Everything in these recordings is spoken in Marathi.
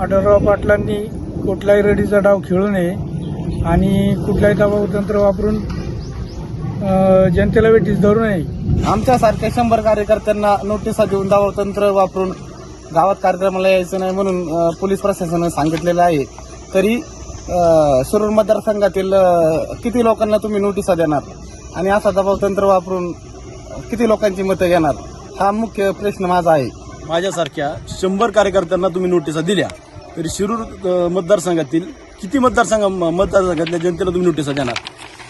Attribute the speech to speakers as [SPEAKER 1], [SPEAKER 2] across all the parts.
[SPEAKER 1] आढळराव पाटलांनी कुठलाही रडीचा डाव खेळू नये आणि कुठलाही दबाव तंत्र वापरून जनतेला वेठीस धरू नये.
[SPEAKER 2] आमच्यासारख्या शंभर कार्यकर्त्यांना नोटिसा देऊन दावा तंत्र वापरून गावात कार्यक्रमाला यायचं नाही म्हणून पोलीस प्रशासनानं सांगितलेलं आहे. तरी अ, शिरूर मतदारसंघातील किती लोकांना तुम्ही नोटिसा देणार? आणि असा दबाव तंत्र वापरून किती लोकांची मतं घेणार? हा मुख्य प्रश्न माझा आहे.
[SPEAKER 3] माझ्यासारख्या शंभर कार्यकर्त्यांना तुम्ही नोटिसा दिल्या. तरी शिरूर मतदारसंघातील किती मतदारसंघ म- मतदारसंघातल्या जनतेला तुम्ही नोटिसा देणार?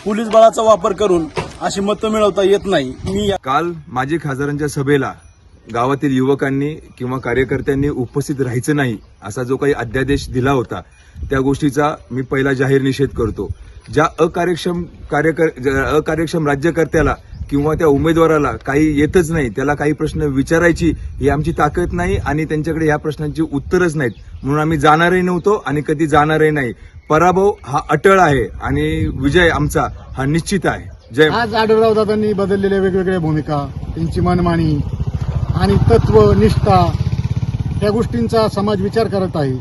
[SPEAKER 3] पोलीस बळाचा वापर करून अशी मतं मिळवता येत नाही. मी या
[SPEAKER 4] काल माजी खासदारांच्या सभेला गावातील युवकांनी किंवा कार्यकर्त्यांनी उपस्थित राहायचं नाही असा जो काही अध्यादेश दिला होता त्या गोष्टीचा मी पहिला जाहीर निषेध करतो. ज्या अकार्यक्षम कार्यकर ज्या अकार्यक्षम राज्यकर्त्याला किंवा त्या उमेदवाराला काही येतच नाही त्याला काही प्रश्न विचारायची ही आमची ताकद नाही आणि त्यांच्याकडे या प्रश्नांची उत्तरच नाहीत. म्हणून आम्ही जाणारही नव्हतो आणि कधी जाणारही नाही. पराभव हा अटळ आहे आणि विजय आमचा हा निश्चित आहे. जय
[SPEAKER 5] आज आढळराव दादांनी बदललेल्या वेगवेगळ्या भूमिका त्यांची मनमानी आणि तत्व निष्ठा या गोष्टींचा समाज विचार करत आहे.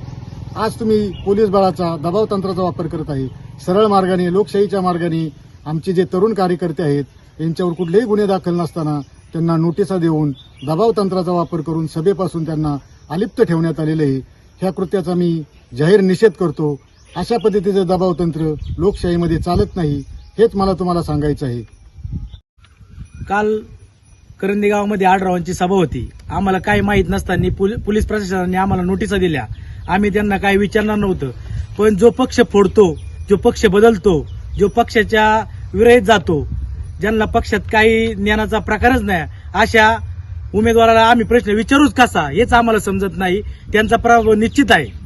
[SPEAKER 5] आज तुम्ही पोलीस बळाचा दबाव तंत्राचा वापर करत आहे. सरळ मार्गाने लोकशाहीच्या मार्गाने आमचे जे तरुण कार्यकर्ते आहेत यांच्यावर कुठलेही गुन्हे दाखल नसताना त्यांना नोटिसा देऊन दबाव तंत्राचा वापर करून सभेपासून त्यांना अलिप्त ठेवण्यात आलेलं आहे. ह्या कृत्याचा मी जाहीर निषेध करतो. अशा पद्धतीचं दबाव तंत्र लोकशाहीमध्ये चालत नाही हेच मला तुम्हाला सांगायचं आहे.
[SPEAKER 6] काल करंदी गावामध्ये आडरावांची सभा होती. आम्हाला काही माहीत नसताना पोलीस प्रशासनाने आम्हाला नोटिसा दिल्या. आम्ही त्यांना काही विचारणार नव्हतं. पण जो पक्ष फोडतो जो पक्ष बदलतो जो पक्षाच्या विरहित जातो ज्यांना पक्षात काही ज्ञानाचा प्रकारच नाही अशा उमेदवाराला आम्ही प्रश्न विचारूच कसा? हेच आम्हाला समजत नाही. त्यांचा पराभव निश्चित आहे.